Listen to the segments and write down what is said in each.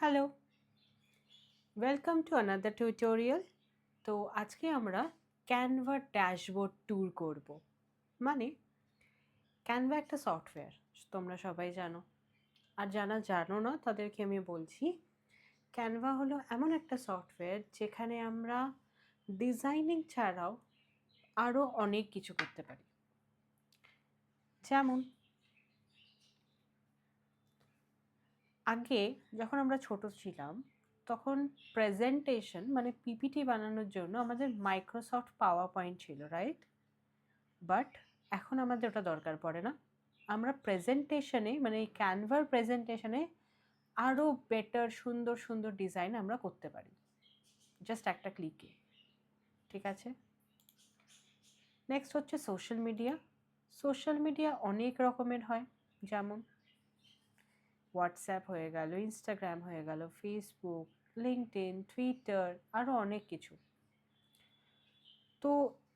Hello welcome to another tutorial তো আজকে আমরা ক্যানভা ড্যাশবোর্ড ট্যুর করব। মানে ক্যানভা একটা সফটওয়্যার তোমরা সবাই জানো। আর যারা জানো না, তাদেরকে আমি বলছি ক্যানভা হলো এমন একটা সফটওয়্যার যেখানে আমরা ডিজাইনিং ছাড়াও আরও অনেক কিছু করতে পারি। যেমন আগে যখন আমরা ছোট ছিলাম, তখন প্রেজেন্টেশন মানে পিপিটি বানানোর জন্য আমাদের মাইক্রোসফট পাওয়ার পয়েন্ট ছিল রাইট বাট এখন আমাদের ওটা দরকার পড়ে না। আমরা প্রেজেন্টেশনে মানে ক্যানভার প্রেজেন্টেশনে আরও বেটার সুন্দর সুন্দর ডিজাইন আমরা করতে পারি। জাস্ট একটা ক্লিকে ঠিক আছে? নেক্সট হচ্ছে সোশ্যাল মিডিয়া সোশ্যাল মিডিয়া অনেক রকমের হয়। যেমন হোয়াটসঅ্যাপ হয়ে গেল ইনস্টাগ্রাম হয়ে গেল ফেসবুক লিঙ্কডইন টুইটার আরও অনেক কিছু। তো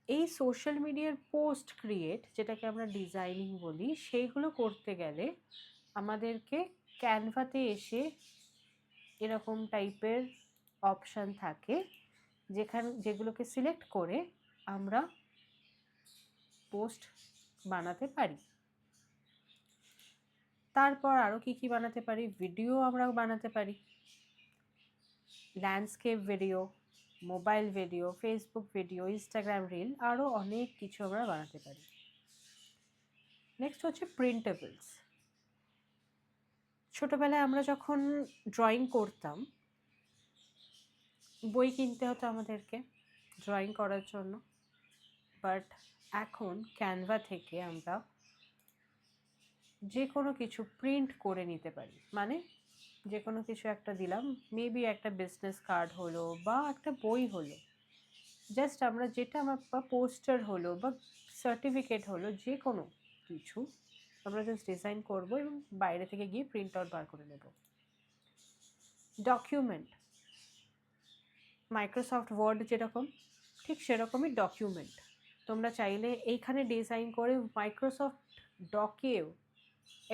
এই সোশ্যাল মিডিয়ার পোস্ট ক্রিয়েট যেটাকে আমরা ডিজাইনিং বলি, সেইগুলো করতে গেলে আমাদেরকে ক্যানভাতে এসে এরকম টাইপের অপশান থাকে, যেখানে, যেগুলোকে সিলেক্ট করে আমরা পোস্ট বানাতে পারি। তারপর আরও কী কী বানাতে পারি? ভিডিও আমরা বানাতে পারি। Landscape video mobile video Facebook video Instagram reel আরও অনেক কিছু আমরা বানাতে পারি। নেক্সট হচ্ছে প্রিন্টেবলস ছোটোবেলায় আমরা যখন ড্রয়িং করতাম, বই কিনতে হতো আমাদেরকে ড্রয়িং করার জন্য। বাট এখন ক্যানভা থেকে আমরা যে কোনো কিছু প্রিন্ট করে নিতে পারি। মানে যে কোনো কিছু একটা দিলাম মেবি একটা বিজনেস কার্ড হলো বা একটা বই হলো। জাস্ট আমরা যেটা আমার বা পোস্টার হলো বা সার্টিফিকেট হলো যে কোনো কিছু আমরা জাস্ট ডিজাইন করব এবং বাইরে থেকে গিয়ে প্রিন্ট আউট বার করে নেব। ডকুমেন্ট মাইক্রোসফট ওয়ার্ড যেরকম, ঠিক সেরকমই ডকুমেন্ট তোমরা চাইলে এইখানে ডিজাইন করে মাইক্রোসফট ডকেও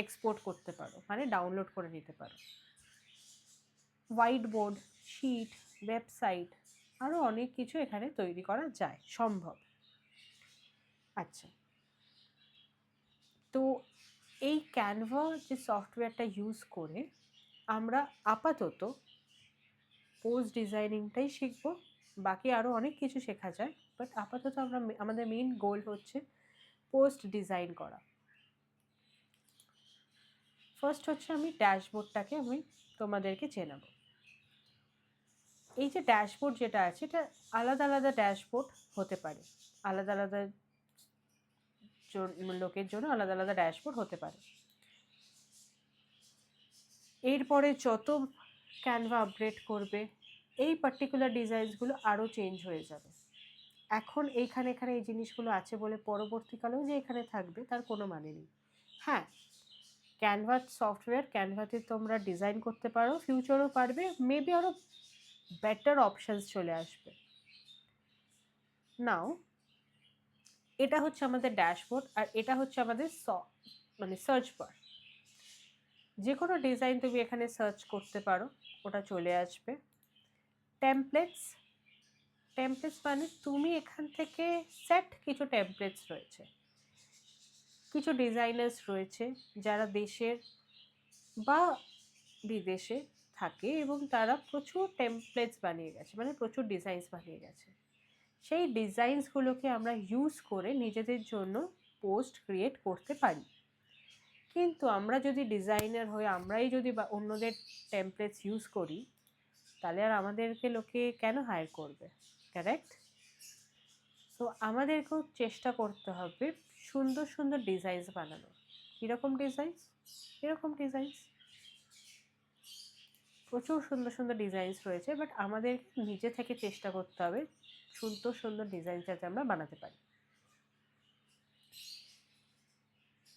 এক্সপোর্ট করতে পারো মানে ডাউনলোড করে নিতে পারো। হোয়াইট বোর্ড শিট ওয়েবসাইট আরও অনেক কিছু এখানে তৈরি করা যায়, সম্ভব। আচ্ছা। তো এই ক্যানভা যে সফটওয়্যারটা ইউজ করে আমরা আপাতত পোস্ট ডিজাইনিংটাই শিখব, বাকি আরও অনেক কিছু শেখা যায় বাট আপাতত আমরা আমাদের মেইন গোল হচ্ছে পোস্ট ডিজাইন করা। ফার্স্ট হচ্ছে আমি ড্যাশবোর্ডটাকে আমি তোমাদেরকে চেনাবো এই যে ড্যাশবোর্ড যেটা আছে, এটা আলাদা আলাদা ড্যাশবোর্ড হতে পারে। আলাদা আলাদা লোকের জন্য আলাদা আলাদা ড্যাশবোর্ড হতে পারে। এরপরে যত ক্যানভা আপগ্রেড করবে, এই পার্টিকুলার ডিজাইনসগুলো আরও চেঞ্জ হয়ে যাবে। এখন এইখানে এখানে এই জিনিসগুলো আছে বলে পরবর্তীকালেও যে এখানে থাকবে, তার কোনো মানে নেই। হ্যাঁ ক্যানভা সফটওয়্যার ক্যানভাতে তোমরা ডিজাইন করতে পারো ফিউচারও পারবে মেবি আরও বেটার অপশানস চলে আসবে। নাও এটা হচ্ছে আমাদের ড্যাশবোর্ড আর এটা হচ্ছে আমাদের স মানে সার্চ বার যে কোনো ডিজাইন তুমি এখানে সার্চ করতে পারো, ওটা চলে আসবে। টেমপ্লেটস টেমপ্লেটস মানে তুমি এখান থেকে সেট কিছু টেমপ্লেটস রয়েছে। কিছু ডিজাইনার্স রয়েছে যারা দেশের বা বিদেশে থাকে এবং তারা প্রচুর টেমপ্লেটস বানিয়ে গেছে মানে প্রচুর ডিজাইনস বানিয়ে গেছে। সেই ডিজাইনসগুলোকে আমরা ইউজ করে নিজেদের জন্য পোস্ট ক্রিয়েট করতে পারি। কিন্তু আমরা যদি ডিজাইনার হয়ে আমরাই যদি বা অন্যদের টেমপ্লেটস ইউজ করি, তাহলে আর আমাদেরকে লোকে কেন হায়ার করবে? কারেক্ট তো আমাদেরকেও চেষ্টা করতে হবে সুন্দর সুন্দর ডিজাইনস বানানো। কীরকম ডিজাইনস কীরকম ডিজাইনস প্রচুর সুন্দর সুন্দর ডিজাইনস রয়েছে বাট আমাদের নিজে থেকে চেষ্টা করতে হবে সুন্দর সুন্দর ডিজাইন যাতে আমরা বানাতে পারি।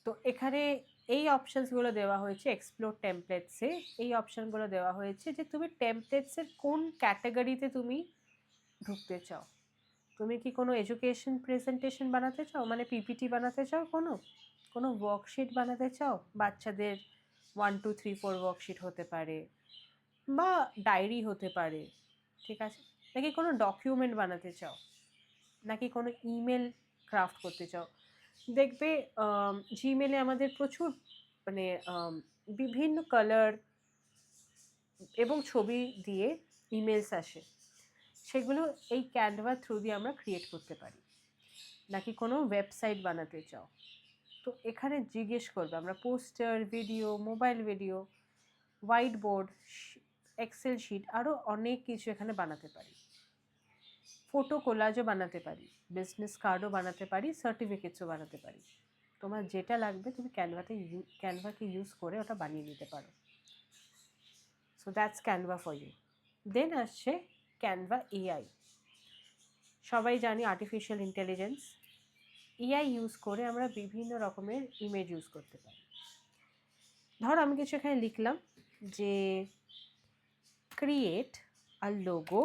তো এখানে এই অপশানসগুলো দেওয়া হয়েছে এক্সপ্লোর টেমপ্লেটসে এই অপশানগুলো দেওয়া হয়েছে যে তুমি টেমপ্লেটসের কোন ক্যাটাগরিতে তুমি ঢুকতে চাও। তুমি কি কোনো এডুকেশন প্রেজেন্টেশন বানাতে চাও? মানে পিপিটি বানাতে চাও কোনো? কোনো ওয়ার্কশিট বানাতে চাও? বাচ্চাদের one two three four worksheet হতে পারে বা ডায়েরি হতে পারে, ঠিক আছে? নাকি কোনো ডকুমেন্ট বানাতে চাও? নাকি কোনো ইমেল ক্রাফট করতে চাও? দেখবে জিমেলে আমাদের প্রচুর মানে বিভিন্ন কালার এবং ছবি দিয়ে ইমেলস আসে। সেগুলো এই ক্যানভা থ্রু দিয়ে আমরা ক্রিয়েট করতে পারি। নাকি কোনো ওয়েবসাইট বানাতে চাও? তো এখানে জিজ্ঞেস করবে, আমরা poster video mobile video whiteboard Excel sheet আরও অনেক কিছু এখানে বানাতে পারি। ফটো কোলাজও বানাতে পারি বিজনেস কার্ডও বানাতে পারি সার্টিফিকেটসও বানাতে পারি। তোমার যেটা লাগবে তুমি ক্যানভাতে ক্যানভাকে ইউজ করে ওটা বানিয়ে নিতে পারো। So that's Canva for you then আসছে ক্যানভা এআই সবাই জানি আর্টিফিশিয়াল ইন্টেলিজেন্স এআই ইউজ করে আমরা বিভিন্ন রকমের ইমেজ ইউজ করতে পারি। ধর আমি কিছু এখানে লিখলাম যে create a logo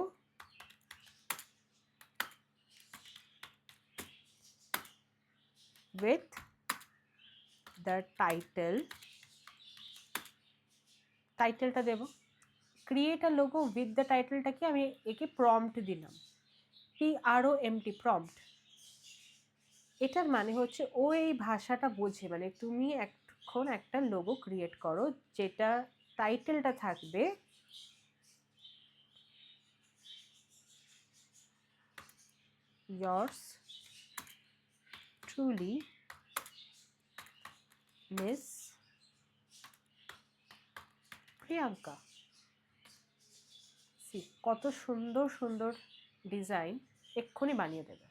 with the title টাইটেলটা দেব। Create a logo with the টাইটেলটা কি আমি একে প্রম্পট দিলাম। পি আরও এমটি প্রম্পট এটার মানে হচ্ছে ও এই ভাষাটা বোঝে মানে তুমি এখন একটা লোগো ক্রিয়েট করো, যেটা টাইটেলটা থাকবে yours truly miss Priyanka C কত সুন্দর সুন্দর ডিজাইন এক্ষুনি বানিয়ে দেবে।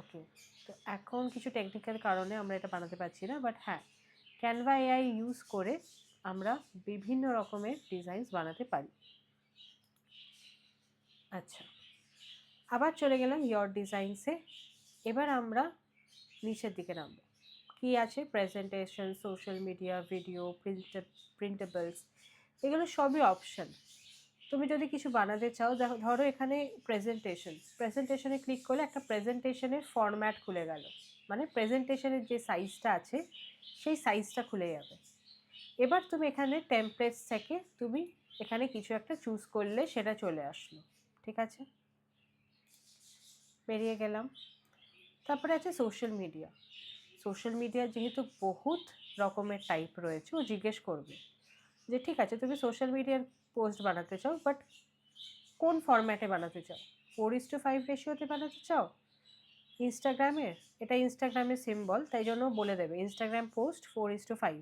ওকে তো এখন কিছু টেকনিক্যাল কারণে আমরা এটা বানাতে পারছি না বাট হ্যাঁ ক্যানভা এআই ইউজ করে আমরা বিভিন্ন রকমের ডিজাইনস বানাতে পারি। আচ্ছা আবার চলে গেলাম ইয়র ডিজাইনসে এবার আমরা নিচের দিকে নামবো। কি আছে? Presentation social media video print printables এগুলো সবই অপশান তুমি যদি কিছু বানাতে চাও ধরো এখানে প্রেজেন্টেশন প্রেজেন্টেশনে ক্লিক করলে একটা প্রেজেন্টেশনের ফরম্যাট খুলে গেল। মানে প্রেজেন্টেশনের যে সাইজটা আছে, সেই সাইজটা খুলে যাবে। এবার তুমি এখানে টেমপ্লেটস থেকে তুমি এখানে কিছু একটা চুজ করলে সেটা চলে আসলো। ঠিক আছে? বেরিয়ে গেলাম। তারপরে আছে সোশ্যাল মিডিয়া সোশ্যাল মিডিয়া যেহেতু বহুত রকমের টাইপ রয়েছে, ও জিজ্ঞেস করবে যে, ঠিক আছে, তুমি সোশ্যাল মিডিয়ার পোস্ট বানাতে চাও বাট কোন ফরম্যাটে বানাতে চাও? ফোর ইস টু ফাইভ রেশিওতে বানাতে চাও? ইনস্টাগ্রামের এটা ইনস্টাগ্রামের সিম্বল তাই জন্য বলে দেবে Instagram post four is to five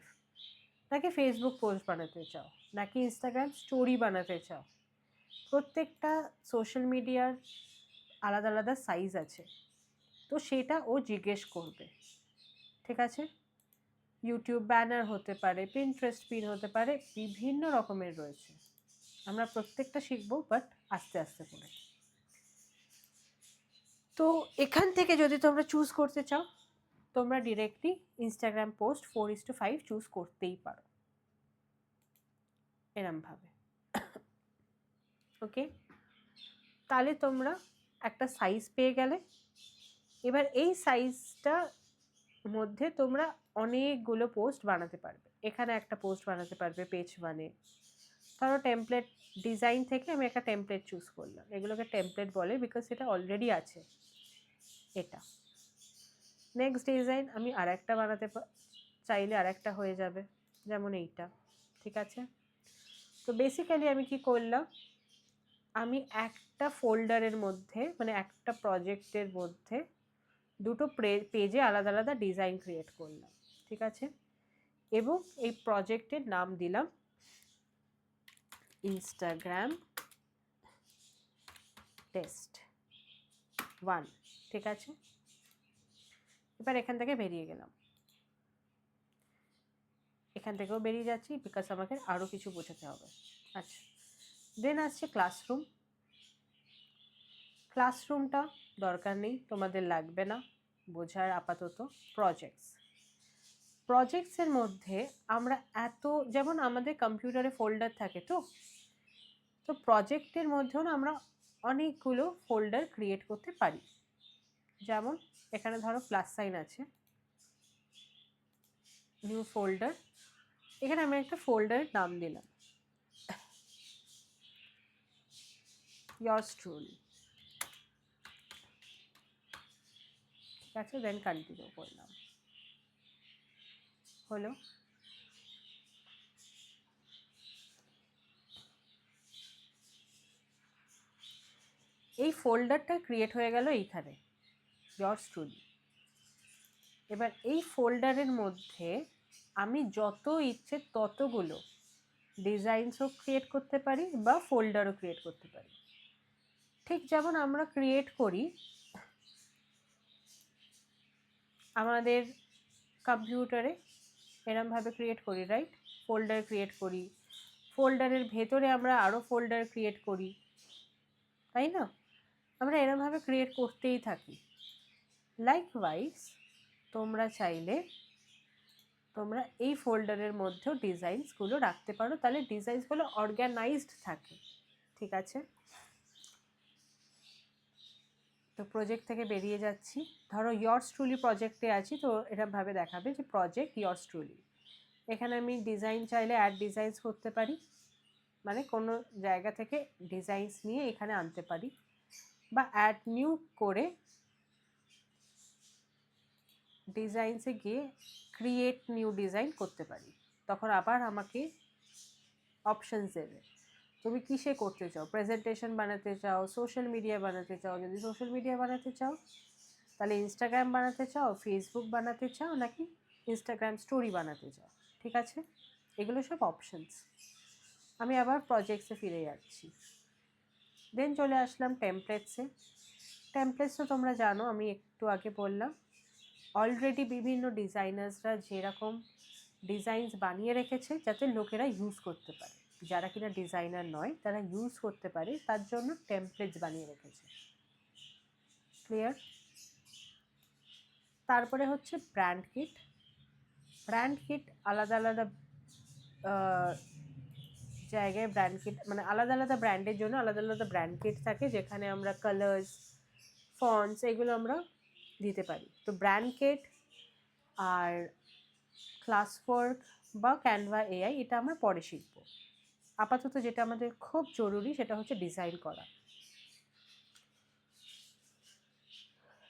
নাকি ফেসবুক পোস্ট বানাতে চাও? নাকি ইনস্টাগ্রাম স্টোরি বানাতে চাও? প্রত্যেকটা সোশ্যাল মিডিয়ার আলাদা আলাদা সাইজ আছে। তো সেটা ও জিজ্ঞেস করবে। ঠিক আছে? ইউটিউব ব্যানার হতে পারে পিন্টারেস্ট পিন হতে পারে, বিভিন্ন রকমের রয়েছে। আমরা প্রত্যেকটা শিখব বাট আস্তে আস্তে করে। তো এখান থেকে যদি তোমরা চুজ করতে চাও, তোমরা directly Instagram post four is to five choose করতেই পারো। এরমভাবে। ওকে তাহলে তোমরা একটা সাইজ পেয়ে গেলে এবার এই সাইজটা মধ্যে তোমরা অনেকগুলো পোস্ট বানাতে পারবে। এখানে একটা পোস্ট বানাতে পারবে পেজ মানে ধরো টেমপ্লেট ডিজাইন থেকে আমি একটা টেমপ্লেট চুজ করলাম। এগুলোকে টেমপ্লেট বলে বিকজ এটা অলরেডি আছে। এটা। নেক্সট ডিজাইন আমি আর একটা বানাতে চাইলে আর একটা হয়ে যাবে। যেমন এইটা। ঠিক আছে? তো বেসিক্যালি আমি কি করলাম? আমি একটা ফোল্ডারের মধ্যে মানে একটা প্রজেক্টের মধ্যে দুটো পেজে আলাদা আলাদা ডিজাইন ক্রিয়েট করলাম, ঠিক আছে? এবং এই প্রজেক্টের নাম দিলাম ইনস্টাগ্রাম টেস্ট ওয়ান ঠিক আছে? এবার এখান থেকে বেরিয়ে গেলাম। এখান থেকেও বেরিয়ে যাচ্ছি বিকজ আমাকে আরও কিছু বোঝাতে হবে। আচ্ছা দেন আসছে ক্লাসরুম ক্লাসরুমটা দরকার নেই, তোমাদের লাগবে না। বোঝার আপাতত প্রজেক্টস প্রজেক্টসের মধ্যে আমরা এত, যেমন আমাদের কম্পিউটারে ফোল্ডার থাকে তো তো প্রজেক্টের মধ্যেও না আমরা অনেকগুলো ফোল্ডার ক্রিয়েট করতে পারি। যেমন এখানে ধরো প্লাস সাইন আছে নিউ ফোল্ডার এখানে আমি একটা ফোল্ডারের নাম দিলাম। Yours truly ঠিক দেন কন্টিনিউ করলাম। হলো? এই ফোল্ডারটা ক্রিয়েট হয়ে গেল এইখানে yours truly এবার এই ফোল্ডারের মধ্যে আমি যত ইচ্ছে ততগুলো ডিজাইনসও ক্রিয়েট করতে পারি বা ফোল্ডারও ক্রিয়েট করতে পারি। ঠিক যেমন আমরা ক্রিয়েট করি আমাদের কম্পিউটারে এরমভাবে ক্রিয়েট করি রাইট ফোল্ডার ক্রিয়েট করি। ফোল্ডারের ভেতরে আমরা আরও ফোল্ডার ক্রিয়েট করি, তাই না? আমরা এরমভাবে ক্রিয়েট করতেই থাকি। লাইকওয়াইজ তোমরা চাইলে তোমরা এই ফোল্ডারের মধ্যেও ডিজাইনসগুলো রাখতে পারো। তাহলে ডিজাইনসগুলো অর্গানাইজড থাকে, ঠিক আছে? তো প্রজেক্ট থেকে বেরিয়ে যাচ্ছি। ধরো ইয়র্স ট্রুলি প্রজেক্টে আছি, তো এরকমভাবে দেখাবে যে প্রজেক্ট ইয়র্স ট্রুলি এখানে আমি ডিজাইন চাইলে অ্যাড ডিজাইনস করতে পারি। মানে কোনো জায়গা থেকে ডিজাইনস নিয়ে এখানে আনতে পারি। বা অ্যাড নিউ করে ডিজাইনসে গিয়ে ক্রিয়েট নিউ ডিজাইন করতে পারি। তখন আবার আমাকে অপশানস দেবে। তুমি কিসে করতে চাও? প্রেজেন্টেশন বানাতে চাও সোশ্যাল মিডিয়া বানাতে চাও? যদি সোশ্যাল মিডিয়া বানাতে চাও, তাহলে ইনস্টাগ্রাম বানাতে চাও ফেসবুক বানাতে চাও, নাকি ইনস্টাগ্রাম স্টোরি বানাতে চাও? ঠিক আছে? এগুলো সব অপশানস আমি আবার প্রজেক্টসে ফিরে যাচ্ছি। দেন চলে আসলাম টেমপ্লেটসে টেমপ্লেটস তো তোমরা জানো, আমি একটু আগে বললাম। অলরেডি বিভিন্ন ডিজাইনার্সরা যেরকম ডিজাইনস বানিয়ে রেখেছে, যাতে লোকেরা ইউজ করতে পারে। যারা কিনা ডিজাইনার নয়, তারা ইউজ করতে পারে, তার জন্য টেমপ্লেটস বানিয়ে রেখেছে। ক্লিয়ার তারপরে হচ্ছে ব্র্যান্ড কিট ব্র্যান্ড কিট আলাদা আলাদা জায়গায় ব্র্যান্ড কিট মানে আলাদা আলাদা ব্র্যান্ডের জন্য আলাদা আলাদা ব্র্যান্ড কিট থাকে, যেখানে আমরা কালার্স ফন্টস এগুলো আমরা দিতে পারি। তো ব্র্যান্ড কিট আর ক্লাস ওয়ার্ক বা ক্যানভা এআই এটা আমরা পরে শিখব। আপাতত যেটা আমাদের খুব জরুরি সেটা হচ্ছে ডিজাইন করা।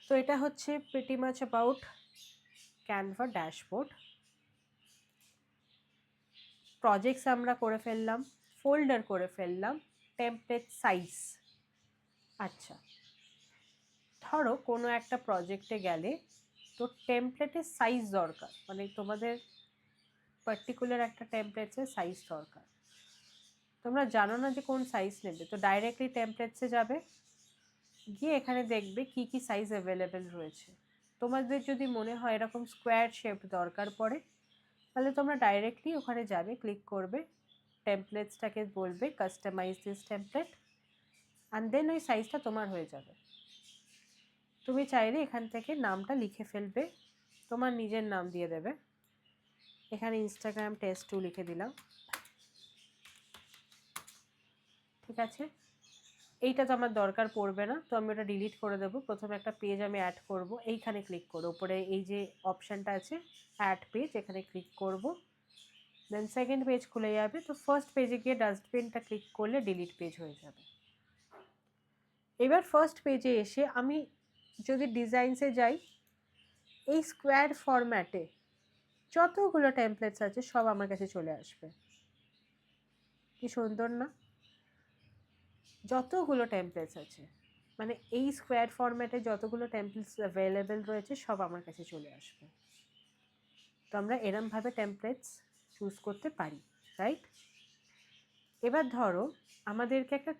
তো এটা হচ্ছে pretty much about Canva dashboard projects আমরা করে ফেললাম ফোল্ডার করে ফেললাম টেমপ্লেট সাইজ আচ্ছা ধরো কোনো একটা প্রজেক্টে গেলে তো টেমপ্লেটের সাইজ দরকার মানে তোমাদের পার্টিকুলার একটা টেমপ্লেটসের সাইজ দরকার। তোমরা জানো না যে কোন সাইজ নেবে, তো ডাইরেক্টলি টেমপ্লেটসে যাবে, গিয়ে এখানে দেখবে কি কি সাইজ অ্যাভেলেবেল রয়েছে। তোমাদের যদি মনে হয় এরকম স্কোয়ার শেপ দরকার পড়ে, তাহলে তোমরা ডাইরেক্টলি ওখানে যাবে ক্লিক করবে টেমপ্লেটসটাকে বলবে customise this template and then ওই সাইজটা তোমার হয়ে যাবে। তুমি চাইলে এখান থেকে নামটা লিখে ফেলবে, তোমার নিজের নাম দিয়ে দেবে। এখানে ইনস্টাগ্রাম টেস্ট টু লিখে দিলাম। ঠিক আছে? এইটা তো আমার দরকার পড়বে না, তো আমি ওটা ডিলিট করে দেবো। প্রথমে একটা পেজ আমি অ্যাড করব, এইখানে ক্লিক করো। উপরে এই যে অপশানটা আছে অ্যাড পেজ এখানে ক্লিক করব। দেন সেকেন্ড পেজ খুলে যাবে, তো ফার্স্ট পেজে গিয়ে ডাস্টবিনটা ক্লিক করলে ডিলিট পেজ হয়ে যাবে। এবার ফার্স্ট পেজে এসে আমি যদি ডিজাইনসে যাই, এই স্কোয়ার ফরম্যাটে যতগুলো টেমপ্লেটস আছে সব আমার কাছে চলে আসবে। কি সুন্দর না? যতগুলো টেমপ্লেটস আছে মানে এই স্কোয়ার ফরম্যাটে যতগুলো টেমপ্লেটস অ্যাভেলেবেল রয়েছে, সব আমার কাছে চলে আসবে। তো আমরা এরমভাবে টেমপ্লেটস চুজ করতে পারি রাইট এবার ধরো, আমাদেরকে একটা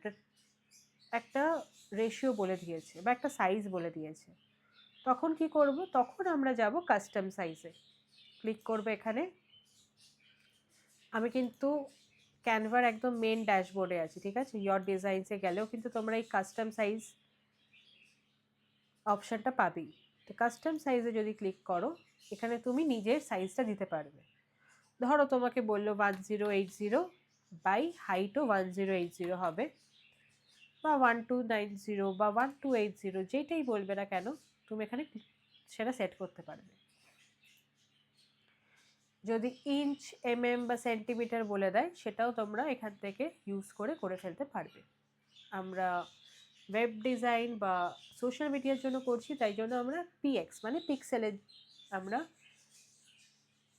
একটা রেশিও বলে দিয়েছে, বা একটা সাইজ বলে দিয়েছে। তখন কি করব? তখন আমরা যাব কাস্টম সাইজে ক্লিক করবে এখানে। আমি কিন্তু ক্যানভার একদম মেন ড্যাশবোর্ডে আছে, ঠিক আছে? ইয়র ডিজাইনসে গেলেও কিন্তু তোমরা এই কাস্টম সাইজ অপশানটা পাবেই। তো কাস্টম সাইজে যদি ক্লিক করো, এখানে তুমি নিজের সাইজটা দিতে পারবে। ধরো তোমাকে বলল one zero eight zero by হাইটও one zero eight zero হবে। বা ওয়ান টু নাইন জিরো বা ওয়ান টু এইট জিরো যেটাই বলবে না কেন, তুমি এখানে সেটা সেট করতে পারবে। যদি ইঞ্চ এমএম বা সেন্টিমিটার বলে দেয়, সেটাও তোমরা এখান থেকে ইউজ করে করে ফেলতে পারবে। আমরা ওয়েব ডিজাইন বা সোশ্যাল মিডিয়ার জন্য করছি, তাই জন্য আমরা পিএক্স মানে পিক্সেলের আমরা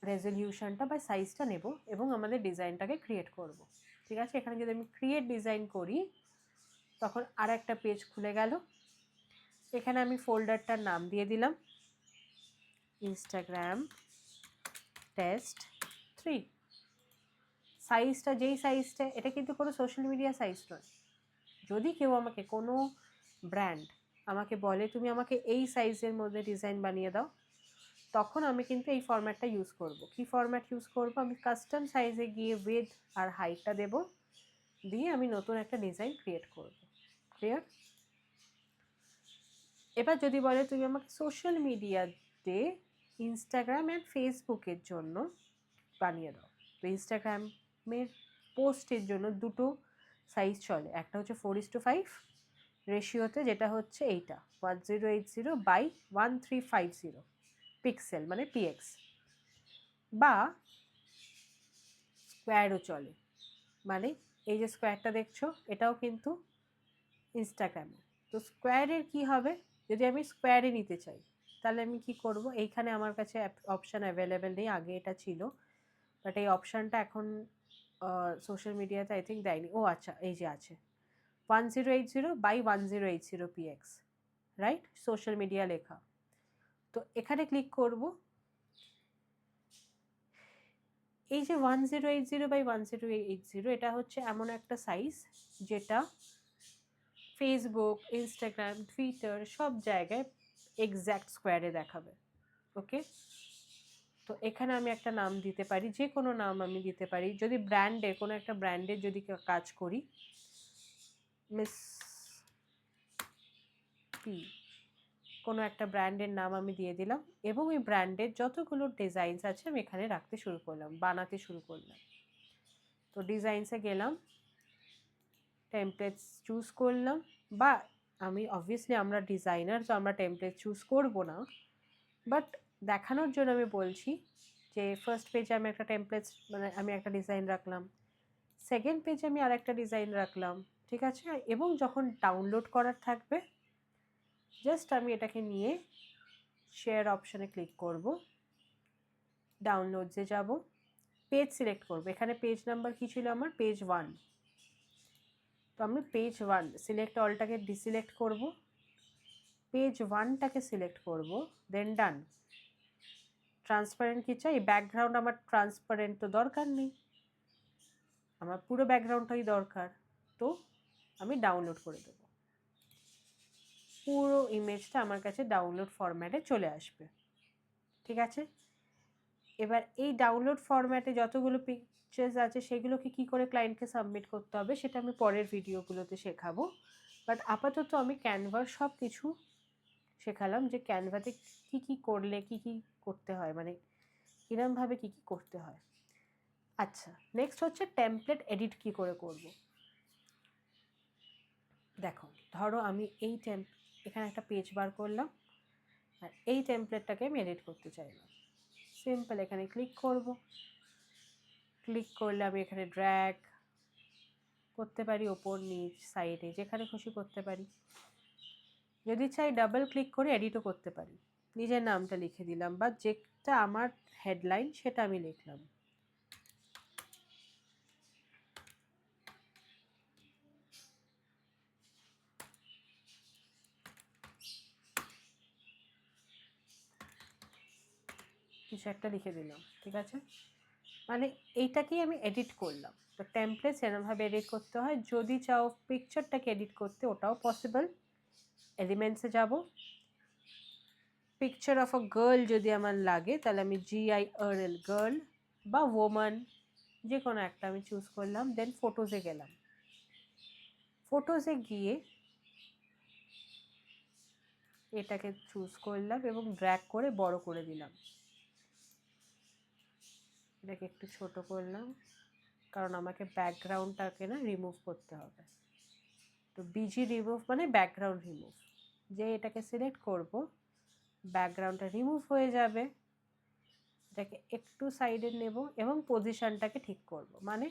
রেজলিউশনটা বা সাইজটা নেব এবং আমাদের ডিজাইনটাকে ক্রিয়েট করব। ঠিক আছে? এখানে যদি আমি ক্রিয়েট ডিজাইন করি, তখন আর একটা পেজ খুলে গেল। এখানে আমি ফোল্ডারটার নাম দিয়ে দিলাম। ইনস্টাগ্রাম টেস্ট থ্রি সাইজটা যেই সাইজটা এটা কিন্তু কোনো সোশ্যাল মিডিয়া সাইজ নয়। যদি কেউ আমাকে কোনো ব্র্যান্ড আমাকে বলে, তুমি আমাকে এই সাইজের মধ্যে ডিজাইন বানিয়ে দাও, তখন আমি কিন্তু এই ফরম্যাটটা ইউজ করব। কি ফরম্যাট ইউজ করব? আমি কাস্টম সাইজে গিয়ে উইথ আর হাইটটা দেব। দিয়ে আমি নতুন একটা ডিজাইন ক্রিয়েট করব। ক্লিয়ার এবার যদি বলে, তুমি আমাকে সোশ্যাল মিডিয়াতে ইনস্টাগ্রাম অ্যান্ড ফেসবুকের জন্য বানিয়ে দাও। তো ইনস্টাগ্রামের পোস্টের জন্য দুটো সাইজ চলে। একটা হচ্ছে ফোর ইস টু ফাইভ রেশিওতে যেটা হচ্ছে এইটা। One zero eight zero by one three five zero pixel মানে পিএক্স বা স্কোয়ারও চলে। মানে এই যে স্কোয়ারটা দেখছ, এটাও কিন্তু ইনস্টাগ্রামে তো স্কোয়ারের কি হবে? যদি আমি স্কোয়ারে নিতে চাই তাহলে আমি কি করব? এইখানে আমার কাছে অপশান অ্যাভেলেবেল নেই, আগে এটা ছিল। বাট এই অপশানটা এখন সোশ্যাল মিডিয়াতে আই থিঙ্ক দেয়নি। ও আচ্ছা এই যে আছে। One zero eight zero by one zero eight zero PX right social media লেখা। তো এখানে ক্লিক করব। এই যে one zero eight zero by one zero eight zero এটা হচ্ছে এমন একটা সাইজ যেটা ফেসবুক ইনস্টাগ্রাম টুইটার সব জায়গায় এক্স্যাক্ট স্কোয়ারে দেখাবে ওকে তো এখানে আমি একটা নাম দিতে পারি, যে কোনো নাম আমি দিতে পারি। যদি ব্র্যান্ডের কোনো একটা ব্র্যান্ডের যদি কাজ করি মিস পি কোনো একটা ব্র্যান্ডের নাম আমি দিয়ে দিলাম এবং ওই ব্র্যান্ডের যতগুলো ডিজাইনস আছে আমি এখানে রাখতে শুরু করলাম, বানাতে শুরু করলাম। তো ডিজাইনসে গেলাম টেমপ্লেটস চুজ করলাম বা আমি অবভিয়াসলি আমরা ডিজাইনার তো আমরা টেমপ্লেট চুজ করব না। বাট দেখানোর জন্য আমি বলছি যে ফার্স্ট পেজে আমি একটা টেমপ্লেটস মানে আমি একটা ডিজাইন রাখলাম। সেকেন্ড পেজে আমি আরেকটা ডিজাইন রাখলাম, ঠিক আছে? এবং যখন ডাউনলোড করার থাকবে জাস্ট আমি এটাকে নিয়ে শেয়ার অপশানে ক্লিক করব। ডাউনলোডসে যাব। পেজ সিলেক্ট করব। এখানে পেজ নাম্বার কী ছিল আমার? পেজ ওয়ান তো আমি পেজ ওয়ান সিলেক্ট অলটাকে ডিসিলেক্ট করব। পেজ ওয়ানটাকে সিলেক্ট করব দেন ডান ট্রান্সপারেন্ট কি চাই? ব্যাকগ্রাউন্ড আমার ট্রান্সপারেন্ট তো দরকার নেই। আমার পুরো ব্যাকগ্রাউন্ডটাই দরকার। তো আমি ডাউনলোড করে দেব। পুরো ইমেজটা আমার কাছে ডাউনলোড ফরম্যাটে চলে আসবে। ঠিক আছে? এবার এই ডাউনলোড ফরম্যাটে যতগুলো পিকচার্স আছে, সেগুলোকে কী করে ক্লায়েন্টকে সাবমিট করতে হবে, সেটা আমি পরের ভিডিওগুলোতে শেখাবো। বাট আপাতত আমি ক্যানভার সব কিছু শেখালাম যে ক্যানভাতে কী কী করলে কী কী করতে হয় মানে কিরমভাবে কী কী করতে হয়। আচ্ছা নেক্সট হচ্ছে টেমপ্লেট এডিট কী করে করব। দেখো, ধরো আমি এই টেম এখানে একটা পেজ বার করলাম, আর এই টেমপ্লেটটাকে আমি এডিট করতে চাইলাম। সিম্পল, এখানে ক্লিক করব। ক্লিক করলে আমি এখানে ড্র্যাগ করতে পারি ওপর নিচ সাইডে যেখানে খুশি করতে পারি। যদি চাই ডাবল ক্লিক করে এডিটও করতে পারি। নিজের নামটা লিখে দিলাম বা যেটা আমার হেডলাইন সেটা আমি লিখলাম। কিছু একটা লিখে দিলাম, ঠিক আছে? মানে এইটাকেই আমি এডিট করলাম। তো টেমপ্লেট এরমভাবে এডিট করতে হয়। যদি চাও পিকচারটাকে এডিট করতে, ওটাও পসিবল এলিমেন্টসে যাব। পিকচার অফ আ গার্ল যদি আমার লাগে, তাহলে আমি জিআই আর এল গার্ল বা ওমান যে কোনো একটা আমি চুজ করলাম দেন ফটোজে গেলাম। ফটোজে গিয়ে এটাকে চুজ করলাম এবং ড্র্যাগ করে বড় করে দিলাম। এটাকে একটু ছোট করলাম কারণ আমাকে ব্যাকগ্রাউন্ডটাকে না রিমুভ করতে হবে। তো বিজি রিমুভ মানে ব্যাকগ্রাউন্ড রিমুভ যে এটাকে সিলেক্ট করব ব্যাকগ্রাউন্ডটা রিমুভ হয়ে যাবে। এটাকে একটু সাইডে নেব এবং পজিশনটাকে ঠিক করব। মানে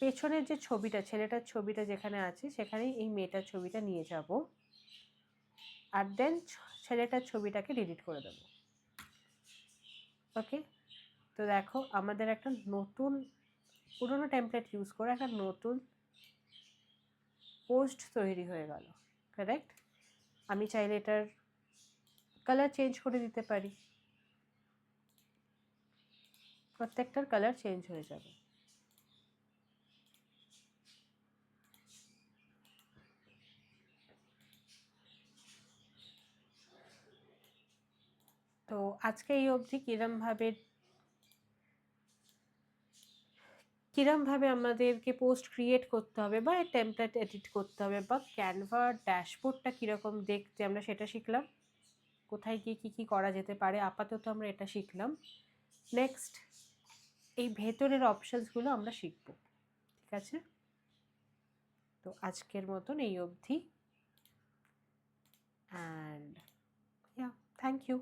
পেছনের যে ছবিটা, ছেলেটার ছবিটা যেখানে আছে, সেখানেই এই মেয়েটার ছবিটা নিয়ে যাব। আর দেন ছেলেটার ছবিটাকে ডিলিট করে দেব। ওকে তো দেখো, আমাদের একটা নতুন পুরনো টেমপ্লেট ইউজ করে একটা নতুন পোস্ট তৈরি হয়ে গেল কারেক্ট আমি চাইলে এটার কালার চেঞ্জ করে দিতে পারি। প্রত্যেকটার কালার চেঞ্জ হয়ে যাবে। তো আজকে এই অবধি কিরমভাবে কিরমভাবে আমাদেরকে পোস্ট ক্রিয়েট করতে হবে বা টেমপ্লেট এডিট করতে হবে বা ক্যানভার ড্যাশবোর্ডটা কীরকম দেখতে আমরা সেটা শিখলাম? কোথায় গিয়ে কী কী করা যেতে পারে? আপাতত আমরা এটা শিখলাম। নেক্সট এই ভেতরের অপশানসগুলো আমরা শিখব, ঠিক আছে? তো আজকের মতন এই অবধি। And yeah thank you